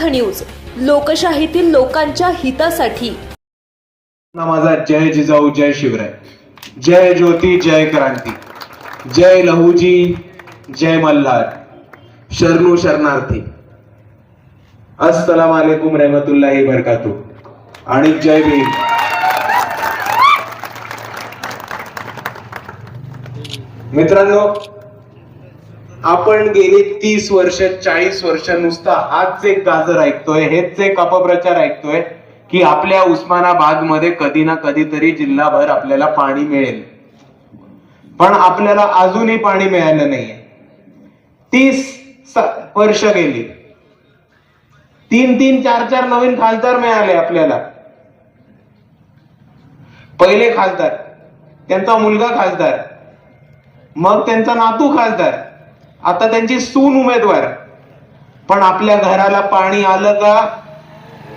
समर्थ news. लोकशाहीतील लोकांच्या हितासाठी. ना माझा जय जिजाऊ जय शिवराय. जय ज्योती जय क्रांती. जय लहुजी जय मल्हार. शरणू शरणार्थी. अस्सलाम वालेकुम रहमतुल्लाही बरकातू आणि जय भीम. मित्रांनो आपण गेली तीस वर्ष चाळीस वर्ष नुसता हाच एक गाजर ऐकतोय हेच एक अपप्रचार ऐकतोय की आपल्या उस्मानाबादमध्ये कधी ना कधीतरी जिल्हाभर आपल्याला पाणी मिळेल. पण आपल्याला अजूनही पाणी मिळालं नाहीये. तीस स- वर्ष गेली. तीन तीन चार चार नवीन खासदार मिळाले आपल्याला. पहिले खासदार त्यांचा मुलगा खासदार मग त्यांचा नातू खासदार. आता त्यांची सून उमेदवार. पण आपल्या घराला पाणी आलं का?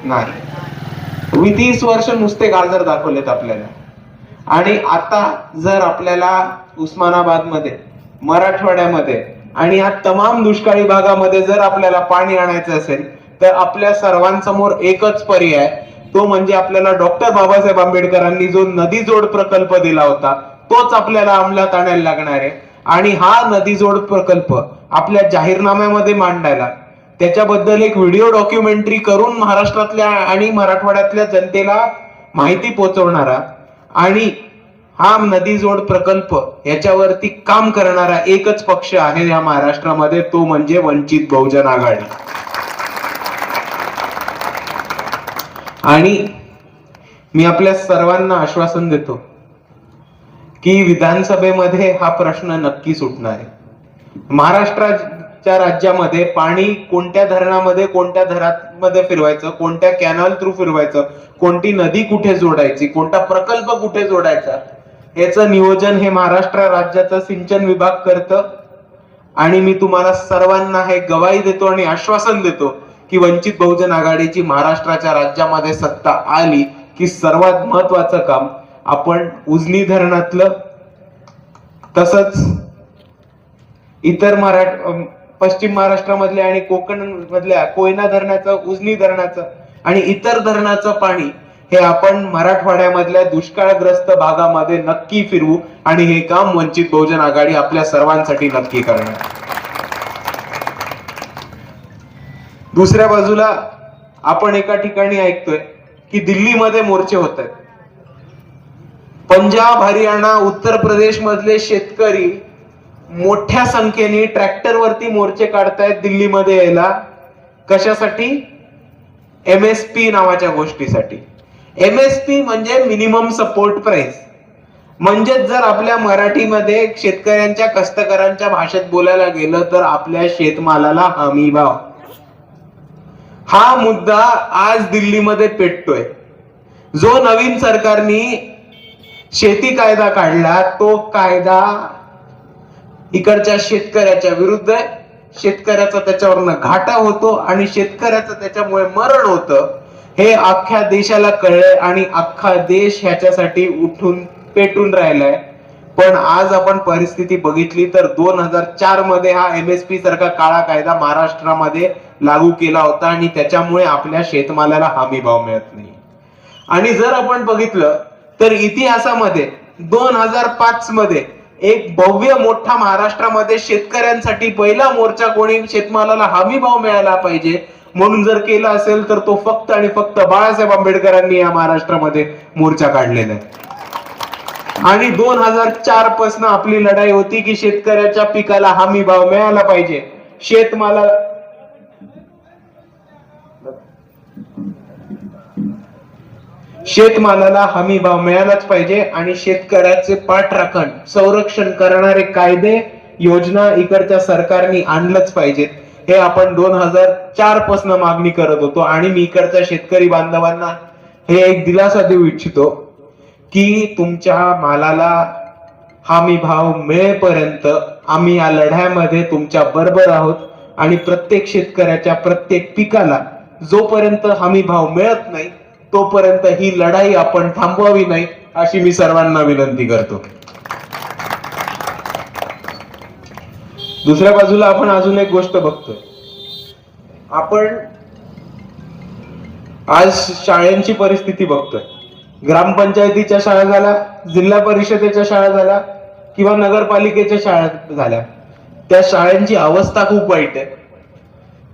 नाही. वीस तीस वर्ष नुसते गाजर दाखवलेत आपल्याला. आणि आता जर आपल्याला उस्मानाबादमध्ये मराठवाड्यामध्ये आणि या तमाम दुष्काळी भागामध्ये जर आपल्याला पाणी आणायचं असेल तर आपल्या सर्वांसमोर एकच पर्याय तो म्हणजे आपल्याला डॉक्टर बाबासाहेब आंबेडकरांनी जो नदी जोड प्रकल्प दिला होता तोच आपल्याला अंमलात आणायला लागणार आहे. आणि हा नदी जोड प्रकल्प आपल्या जाहीरनाम्यामध्ये मांडायला. त्याच्याबद्दल एक व्हिडिओ डॉक्युमेंटरी करून महाराष्ट्रातल्या आणि मराठवाड्यातल्या जनतेला माहिती पोहोचवणारा आणि हा नदी जोड प्रकल्प याच्यावरती काम करणारा एकच पक्ष आहे या महाराष्ट्रामध्ये तो म्हणजे वंचित बहुजन आघाडी. आणि मी आपल्या सर्वांना आश्वासन देतो की विधानसभेमध्ये हा प्रश्न नक्की सुटणार आहे. महाराष्ट्राच्या राज्यामध्ये पाणी कोणत्या धरणामध्ये कोणत्या धरामध्ये फिरवायचं कोणत्या कॅनल थ्रू फिरवायचं कोणती नदी कुठे जोडायची कोणता प्रकल्प कुठे जोडायचा याचं नियोजन हे महाराष्ट्र राज्याचं सिंचन विभाग करतं. आणि मी तुम्हाला सर्वांना हे गवाही देतो आणि आश्वासन देतो की वंचित बहुजन आघाडीची महाराष्ट्राच्या राज्यामध्ये सत्ता आली की सर्वात महत्वाचं काम आपण उजनी धरणातलं तसंच इतर मराठ पश्चिम महाराष्ट्रामधल्या आणि कोकण मधल्या कोयना धरणाचं उजनी धरणाचं आणि इतर धरणाचं पाणी हे आपण मराठवाड्यामधल्या दुष्काळग्रस्त भागामध्ये नक्की फिरवू आणि हे काम वंचित बहुजन आघाडी आपल्या सर्वांसाठी नक्की करणार. दुसऱ्या बाजूला आपण एका ठिकाणी ऐकतोय की दिल्लीमध्ये मोर्चे होत आहेत. पंजाब हरियाणा उत्तर प्रदेश मधले शेतकरी मोठ्या संख्येने ट्रॅक्टरवरती मोर्चे काढतायत दिल्लीमध्ये यायला. कशासाठी? एम एस पी नावाच्या गोष्टीसाठी. एम एस पी म्हणजे मिनिमम सपोर्ट प्राइस म्हणजेच जर आपल्या मराठीमध्ये शेतकऱ्यांच्या कष्टकऱ्यांच्या भाषेत बोलायला गेलं तर आपल्या शेतमालाला हमी भाव. हा मुद्दा आज दिल्लीमध्ये पेटतोय. जो नवीन सरकारनी शेती कायदा काढला तो कायदा इकडच्या शेतकऱ्याच्या विरुद्ध आहे. शेतकऱ्याचा त्याच्यावरनं घाटा होतो आणि शेतकऱ्याचं त्याच्यामुळे मरण होतं. हे अख्ख्या देशाला कळलंय आणि अख्खा देश ह्याच्यासाठी उठून पेटून राहिलाय. पण आज आपण परिस्थिती बघितली तर दोन हजार चारमध्ये हा एम एस पी सारखा काळा कायदा महाराष्ट्रामध्ये लागू केला होता आणि त्याच्यामुळे आपल्या शेतमालाला हमी भाव मिळत नाही. आणि जर आपण बघितलं तर इतिहासामध्ये दोन हजार पाच मध्ये एक भव्य मोठा महाराष्ट्रामध्ये शेतकऱ्यांसाठी पहिला मोर्चा कोणी शेतमालाला हमी भाव मिळाला पाहिजे म्हणून जर केला असेल तर तो फक्त आणि फक्त बाळासाहेब आंबेडकरांनी या महाराष्ट्रामध्ये मोर्चा काढलेला आहे. आणि दोन हजार चार पासन आपली लढाई होती की शेतकऱ्याच्या पिकाला हमी भाव मिळाला पाहिजे शेतमाला शेतमालाला हमी भाव मिळालाच पाहिजे आणि शेतकऱ्याचे पाठराखण संरक्षण करणारे कायदे योजना इकडच्या सरकारने आणलंच पाहिजेत. हे आपण दोन हजार चार पासन मागणी करत होतो आणि मी इकडच्या शेतकरी बांधवांना हे एक दिलासा देऊ इच्छितो की तुमच्या मालाला हमी भाव मिळेपर्यंत आम्ही या लढ्यामध्ये तुमच्या बरोबर आहोत आणि प्रत्येक शेतकऱ्याच्या प्रत्येक पिकाला जोपर्यंत हमी भाव मिळत नाही तोपर्यंत ही लढाई आपण थांबवावी नाही अशी मी सर्वांना विनंती करतो. दुसऱ्या बाजूला आपण अजून एक गोष्ट बघतोय. आपण आज शाळांची परिस्थिती बघतोय. ग्रामपंचायतीच्या शाळा झाल्या जिल्हा परिषदेच्या शाळा झाल्या किंवा नगरपालिकेच्या शाळा झाल्या. त्या शाळांची अवस्था खूप वाईट आहे.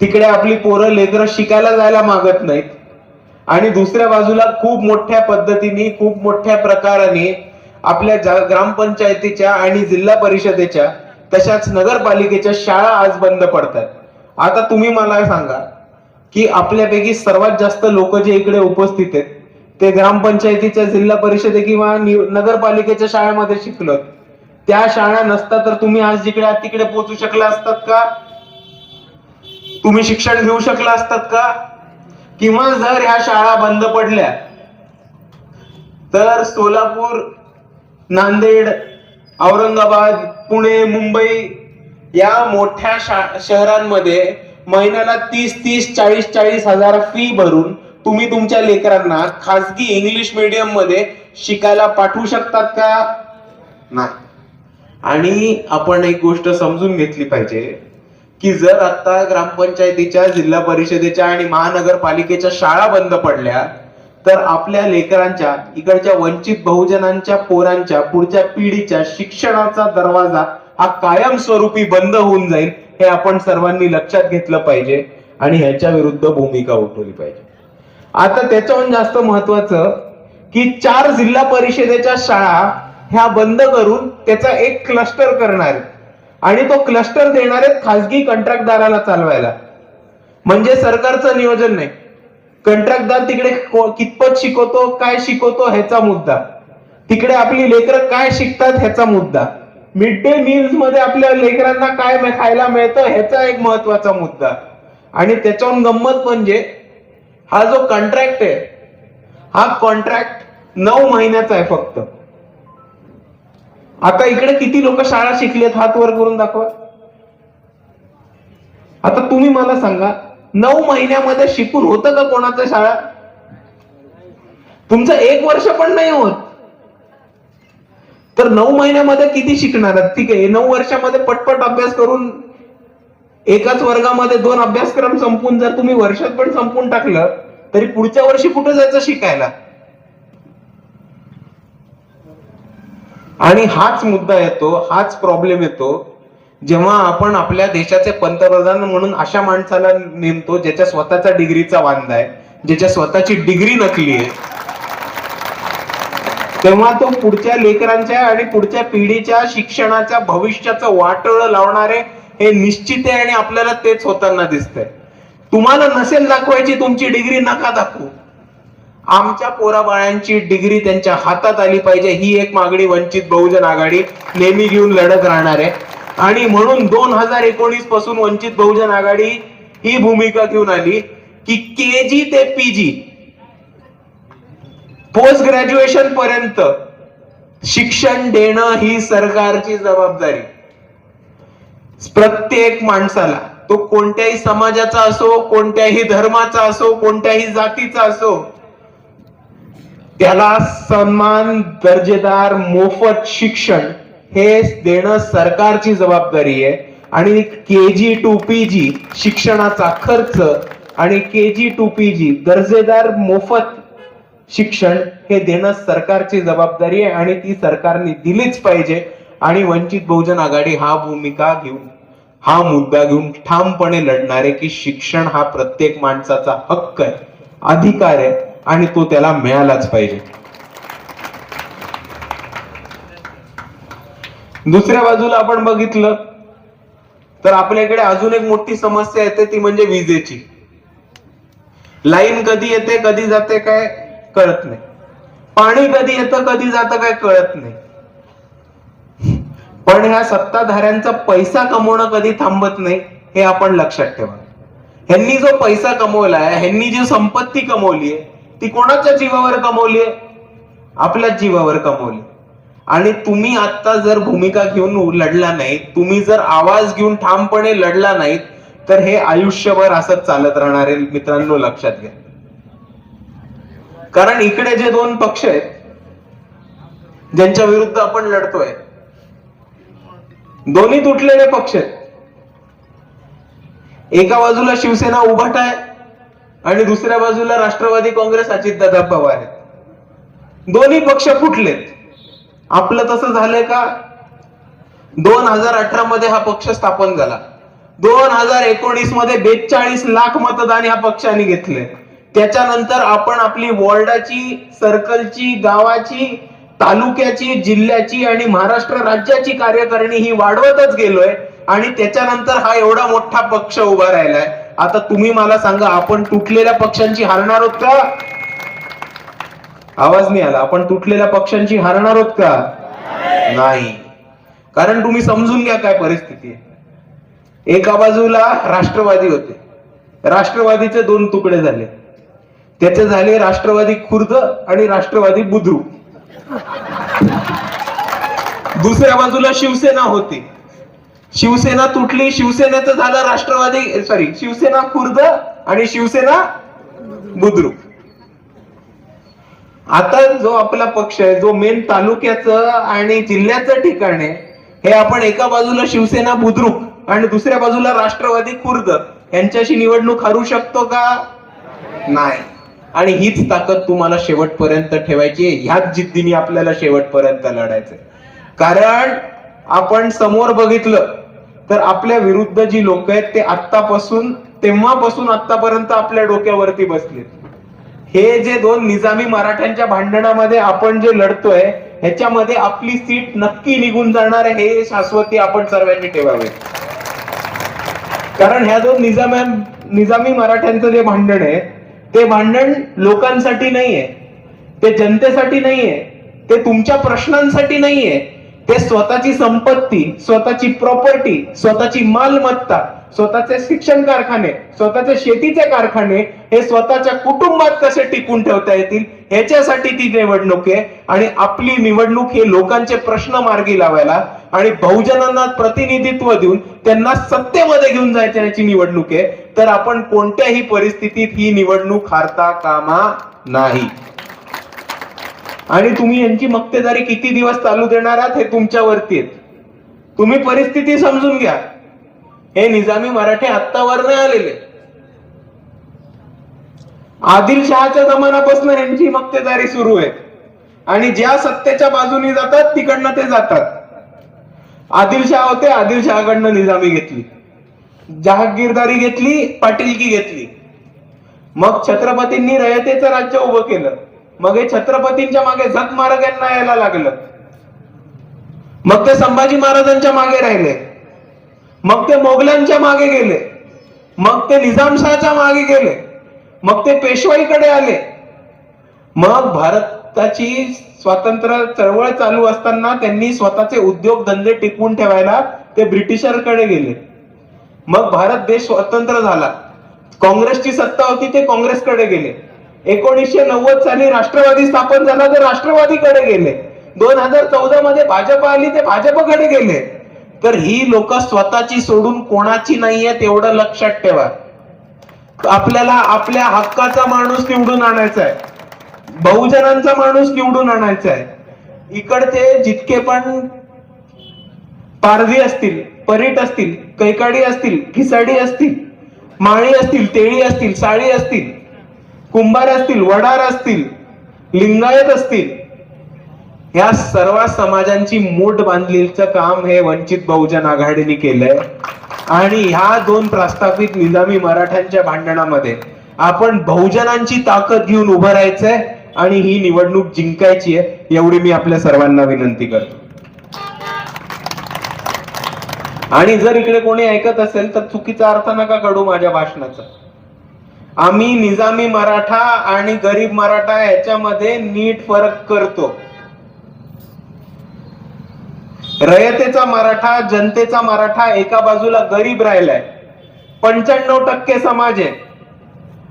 तिकडे आपली पोरं लेकरं शिकायला जायला मागत नाहीत. आणि दुसऱ्या बाजूला खूप मोठ्या पद्धतीने खूप मोठ्या प्रकाराने आपल्या ग्रामपंचायतीच्या आणि जिल्हा परिषदेच्या तशाच नगरपालिकेच्या शाळा आज बंद पडतात आता तुम्ही मला सांगा की आपल्यापैकी सर्वात जास्त लोक जे इकडे उपस्थित आहेत ते ग्रामपंचायतीच्या जिल्हा परिषदे किंवा नगरपालिकेच्या शाळेमध्ये शिकलो त्या शाळा नसता तर तुम्ही आज जिकडे तिकडे पोहोचू शकला असतात का? तुम्ही शिक्षण घेऊ शकला असतात का? किंवा जर ह्या शाळा बंद पडल्या तर सोलापूर नांदेड औरंगाबाद पुणे मुंबई या मोठ्या शा- शहरांमध्ये महिन्याला तीस तीस चाळीस चाळीस हजार फी भरून तुम्ही तुमच्या लेकरांना खासगी इंग्लिश मीडियममध्ये शिकायला पाठवू शकतात का? नाही. आणि आपण एक गोष्ट समजून घेतली पाहिजे. की जर आता ग्रामपंचायतीच्या जिल्हा परिषदेच्या आणि महानगरपालिकेच्या शाळा बंद पडल्या तर आपल्या लेकरांच्या इकडच्या वंचित बहुजनांच्या पोरांच्या पुढच्या पिढीच्या शिक्षणाचा दरवाजा हा कायमस्वरूपी बंद होऊन जाईल हे आपण सर्वांनी लक्षात घेतलं पाहिजे आणि ह्याच्या विरुद्ध भूमिका उठवली पाहिजे. आता त्याच्याहून जास्त महत्वाचं की चार जिल्हा परिषदेच्या शाळा ह्या बंद करून त्याचा एक क्लस्टर करणार आणि तो क्लस्टर देणार आहेत खासगी कंत्राटदाराला चालवायला. म्हणजे सरकारचं नियोजन नाही. कंत्राटदार तिकडे कितपत शिकवतो काय शिकवतो ह्याचा मुद्दा. तिकडे आपली लेकरं काय शिकतात ह्याचा मुद्दा. मिड डे मील्समध्ये आपल्या लेकरांना काय खायला मिळतं ह्याचा एक महत्त्वाचा मुद्दा. आणि त्याच्याहून गंमत म्हणजे हा जो कॉन्ट्रॅक्ट आहे हा कॉन्ट्रॅक्ट नऊ महिन्याचा आहे फक्त. आता इकडे किती लोक शाळा शिकलेत हात वर करून दाखवा. आता तुम्ही मला सांगा नऊ महिन्यामध्ये शिकून होतं का कोणाचं शाळा? तुमचं एक वर्ष पण नाही होत. तर नऊ महिन्यामध्ये किती शिकणार ठीक आहे नऊ वर्षामध्ये पटपट अभ्यास करून एकाच वर्गामध्ये दोन अभ्यासक्रम संपून जर तुम्ही वर्षात पण संपून टाकलं तरी पुढच्या वर्षी कुठं जायचं शिकायला? आणि हाच मुद्दा येतो हाच प्रॉब्लेम येतो जेव्हा आपण आपल्या देशाचे पंतप्रधान म्हणून अशा माणसाला नेमतो ज्याच्या स्वतःचा डिग्रीचा वांदा आहे ज्याच्या स्वतःची डिग्री नकली आहे. तेव्हा तो पुढच्या लेकरांच्या आणि पुढच्या पिढीच्या शिक्षणाच्या भविष्याचं वाटळ लावणारे हे निश्चित आहे आणि आपल्याला तेच होताना दिसतंय. तुम्हाला नसेल दाखवायची तुमची डिग्री नका दाखवू. आमच्या पोराबाळांची डिग्री त्यांच्या हातात आली पाहिजे. ही एक मागणी वंचित बहुजन आघाडी नेहमी घेऊन लढत राहणार आहे. आणि म्हणून दोन हजार एकोणीसपासून वंचित बहुजन आघाडी ही भूमिका घेऊन आली की के जी ते पीजी पोस्ट ग्रॅज्युएशन पर्यंत शिक्षण देणं ही सरकारची जबाबदारी. प्रत्येक माणसाला तो कोणत्याही समाजाचा असो कोणत्याही धर्माचा असो कोणत्याही जातीचा असो त्याला सन्मान दर्जेदार मोफत शिक्षण हे देणं सरकारची जबाबदारी आहे. आणि के जी टू पी जी शिक्षणाचा खर्च आणि के जी टू पी जी दर्जेदार मोफत शिक्षण हे देणं सरकारची जबाबदारी आहे आणि ती सरकारने दिलीच पाहिजे. आणि वंचित बहुजन आघाडी हा भूमिका घेऊन हा मुद्दा घेऊन ठामपणे लढणार आहे की शिक्षण हा प्रत्येक माणसाचा हक्क आहे अधिकार आहे. आणि तो त्याला मिळालाच पाहिजे. दुसऱ्या बाजूला आपण बघितलं तर आपल्याकडे अजून एक मोठी समस्या येते ती म्हणजे विजेची. लाईन कधी येते कधी जाते काय कळत नाही. पाणी कधी येतं कधी जातं काय कळत नाही. पण ह्या सत्ताधाऱ्यांचा पैसा कमवणं कधी थांबत नाही हे आपण लक्षात ठेवा. ह्यांनी जो पैसा कमवलाय ह्यांनी जी संपत्ती कमवली आहे ती कोणाच्या जीवावर कमवली आपल्या जीवावर कमवली आणि तुम्ही आता जर भूमिका घेऊन लढला नाही तुम्ही जर आवाज घेऊन ठामपणे लढला नाहीत तर हे आयुष्यभर असंच चालत राहणार आहे मित्रांनो लक्षात घ्या. कारण इकडे जे दोन पक्ष आहेत ज्यांच्या विरुद्ध आपण लढतोय दोन्ही तुटलेले पक्ष आहेत. एका बाजूला शिवसेना उभाट आहे आणि दुसऱ्या बाजूला राष्ट्रवादी काँग्रेस अजितदादा पवार आहेत. दोन्ही पक्ष फुटलेत. आपलं तसं झालंय का? दोन हजार अठरा मध्ये हा पक्ष स्थापन झाला. दोन हजार एकोणीसमध्ये बेचाळीस लाख मतदान ह्या पक्षाने घेतले त्याच्यानंतर आपण आपली वॉर्डाची सर्कलची गावाची तालुक्याची जिल्ह्याची आणि महाराष्ट्र राज्याची कार्यकारिणी ही वाढवतच गेलोय. आणि त्याच्यानंतर हा एवढा मोठा पक्ष उभा राहिलाय. आता तुम्ही मला सांगा आपण तुटलेल्या पक्षांची हारणार आहोत का? आवाज नाही आला. आपण तुटलेल्या पक्षांची हारणार आहोत का? नाही. कारण तुम्ही समजून घ्या काय परिस्थिती आहे. एका बाजूला राष्ट्रवादी होते. राष्ट्रवादीचे दोन तुकडे झाले. त्याचे झाले राष्ट्रवादी खुर्द आणि राष्ट्रवादी बुद्रुक. दुसऱ्या बाजूला शिवसेना होती. शिवसेना तुटली शिवसेनेचं झालं राष्ट्रवादी सॉरी शिवसेना खुर्द आणि शिवसेना बुद्रुक. आता जो आपला पक्ष आहे जो मेन तालुक्याचं आणि जिल्ह्याचं ठिकाण आहे हे आपण एका बाजूला शिवसेना बुद्रुक आणि दुसऱ्या बाजूला राष्ट्रवादी खुर्द यांच्याशी निवडणूक हरू शकतो का? नाही. आणि हीच ताकद तुम्हाला शेवटपर्यंत ठेवायची आहे. ह्याच जिद्दीने आपल्याला शेवटपर्यंत लढायचंय. कारण आपण समोर बघितलं तर आपल्या विरुद्ध जी लोक आहेत ते आत्तापासून तेव्हापासून आतापर्यंत आपल्या डोक्यावरती बसलेत. हे जे दोन निजामी मराठ्यांच्या भांडणामध्ये आपण जे लढतोय ह्याच्यामध्ये आपली सीट नक्की निघून जाणार आहे हे शाश्वती आपण सर्वांनी ठेवावे. कारण ह्या दोन निजाम्या निजामी मराठ्यांचं जे भांडण आहे ते भांडण लोकांसाठी नाहीये. ते जनतेसाठी नाहीये. ते तुमच्या प्रश्नांसाठी नाहीये. ते स्वतःची संपत्ती स्वतःची प्रॉपर्टी स्वतःची मालमत्ता स्वतःचे शिक्षण कारखाने स्वतःचे शेतीचे कारखाने हे स्वतःच्या कुटुंबात कसे टिकून ठेवता येतील? ह्याच्यासाठी ती निवडणूक आहे. आणि आपली निवडणूक हे लोकांचे प्रश्न मार्गी लावायला आणि बहुजनांना प्रतिनिधित्व देऊन त्यांना सत्तेमध्ये घेऊन जायची निवडणूक आहे. तर आपण कोणत्याही परिस्थितीत ही निवडणूक हारता कामा नाही. आणि तुम्ही यांची मक्तेदारी किती दिवस चालू देणार आहात हे तुमच्यावरती आहेत. तुम्ही परिस्थिती समजून घ्या. हे निजामी मराठे आत्तावर नाही आलेले आदिलशहाच्या जमान्यापासून यांची मक्तेदारी सुरू आहे आणि ज्या सत्तेच्या बाजूनी जातात तिकडनं ते जातात. आदिलशहा होते आदिलशहाकडनं निजामी घेतली. जहागीरदारी घेतली पाटीलकी घेतली. मग छत्रपतींनी रयतेचं राज्य उभं केलं. मग हे छत्रपतींच्या मागे झक मारग यांना यायला लागलं. मग ते संभाजी महाराजांच्या मागे राहिले. मग ते मोगलांच्या मागे गेले. मग ते निजामशाहच्या मागे गेले. मग ते पेशवाईकडे आले. मग भारताची स्वातंत्र्य चळवळ चालू असताना त्यांनी स्वतःचे उद्योगधंदे टिकवून ठेवायला ते ब्रिटिशांकडे गेले. मग भारत देश स्वतंत्र झाला. काँग्रेसची सत्ता होती ते काँग्रेसकडे गेले. एकोणीसशे नव्वद साली राष्ट्रवादी स्थापन झाला तर राष्ट्रवादीकडे गेले. दोन हजार चौदा मध्ये भाजप आली ते भाजपकडे गेले. तर ही लोक स्वतःची सोडून कोणाची नाहीये तेवढं लक्षात ठेवा. आपल्याला आपल्या हक्काचा माणूस निवडून आणायचा आहे बहुजनांचा माणूस निवडून आणायचा आहे इकडचे जितके पण पारधी असतील परीट असतील कैकाडी असतील खिसाडी असतील माळी असतील तेळी असतील साळी असतील कुंभार असतील वडार असतील लिंगायत असतील या सर्व समाजांची मूठ बांधलेलं काम हे वंचित बहुजन आघाडीने केलंय. आणि ह्या दोन प्रस्थापित निजामी मराठ्यांच्या भांडणामध्ये आपण बहुजनांची ताकद घेऊन उभं राहायचंय आणि ही निवडणूक जिंकायची आहे एवढी मी आपल्या सर्वांना विनंती करतो. आणि जर इकडे कोणी ऐकत असेल तर चुकीचा अर्थ नका काढू माझ्या भाषणाचा. आम्ही निजामी मराठा आणि गरीब मराठा याच्यामध्ये नीट फरक करतो. रयतेचा मराठा जनतेचा मराठा एका बाजूला गरीब राहिलाय पंच्याण्णव टक्के समाज आहे.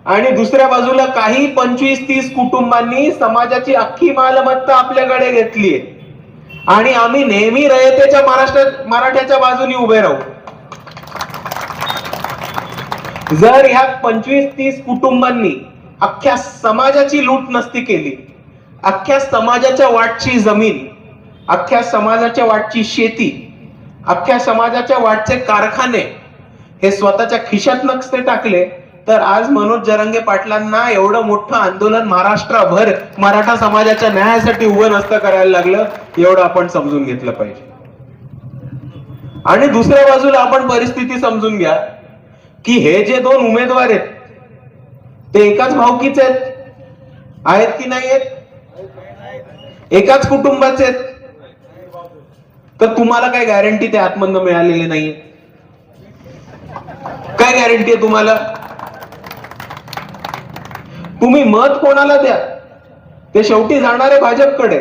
आणि दुसऱ्या बाजूला काही पंचवीस तीस कुटुंबांनी समाजाची अख्खी मालमत्ता आपल्याकडे घेतली आहे आणि आम्ही नेहमी रयतेच्या महाराष्ट्र मराठ्याच्या बाजूनी उभे राहू. जर ह्या पंचवीस तीस कुटुंबांनी अख्ख्या समाजाची लूट नसती केली अख्ख्या समाजाच्या वाटची जमीन अख्ख्या समाजाच्या वाटची शेती अख्ख्या समाजाच्या वाटचे कारखाने हे स्वतःच्या खिशात नसते टाकले तर आज मनोज जरंगे पाटलांना एवढं मोठं आंदोलन महाराष्ट्रभर मराठा समाजाच्या न्यायासाठी उभं नसतं करायला लागलं एवढं आपण समजून घेतलं पाहिजे. आणि दुसऱ्या बाजूला आपण परिस्थिती समजून घ्या. की हे जे दोन उमेदवार आहेत ते एकाच भावकीचे आहेत? आहेत की नाही आहेत? एकाच कुटुंबाचे आहेत? तर तुम्हाला काय गॅरंटी ते आत्मंद मिळालेले नाहीये? काय गॅरंटी आहे तुम्हाला? तुम्ही मत कोणाला द्या? ते शेवटी जाणार आहे भाजपकडे.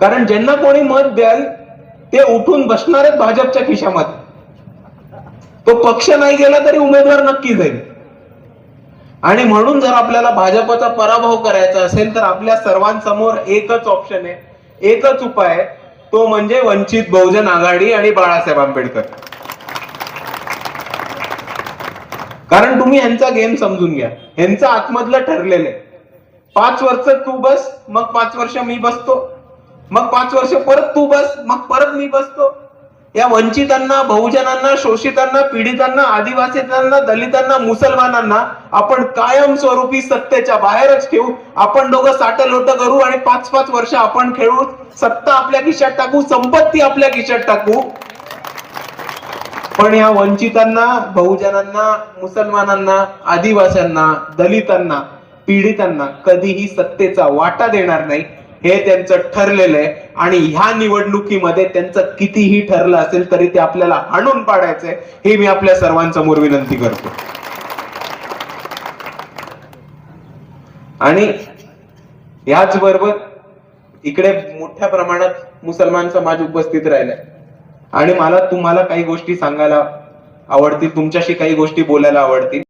कारण ज्यांना कोणी मत द्याल ते उठून बसणार आहेत भाजपच्या खिशामध्ये तो पक्ष नाही गेला तरी उमेदवार नक्की जाईल. आणि म्हणून जर आपल्याला भाजपचा पराभव करायचा असेल तर आपल्या सर्वांसमोर एकच ऑप्शन आहे एकच उपाय आहे तो म्हणजे वंचित बहुजन आघाडी आणि बाळासाहेब आंबेडकर. कारण तुम्ही यांचा गेम समजून घ्या. यांचं आतमधलं ठरलेलं आहे. पाच वर्ष तू बस मग पाच वर्ष मी बसतो. मग पाच वर्ष परत तू बस मग परत मी बसतो. या वंचितांना बहुजनांना शोषितांना पीडितांना आदिवासींना दलितांना मुसलमानांना आपण कायम स्वरूपी सत्तेच्या बाहेरच ठेवू आपण दोघं साठलोट करू आणि पाच पाच वर्ष आपण खेळू. सत्ता आपल्या खिशात टाकू संपत्ती आपल्या खिशात टाकू. पण या वंचितांना बहुजनांना मुसलमानांना आदिवासींना दलितांना पीडितांना कधीही सत्तेचा वाटा देणार नाही. हे त्यांचं ठरलेलं आहे. आणि ह्या निवडणुकीमध्ये त्यांचं कितीही ठरलं असेल तरी ते आपल्याला हाणून पाडायचंय हे मी आपल्या सर्वांसमोर विनंती करतो. आणि याच बरोबर इकडे मोठ्या प्रमाणात मुसलमान समाज उपस्थित राहिलाय. आणि मला तुम्हाला काही गोष्टी सांगायला आवडतील तुमच्याशी काही गोष्टी बोलायला आवडतील.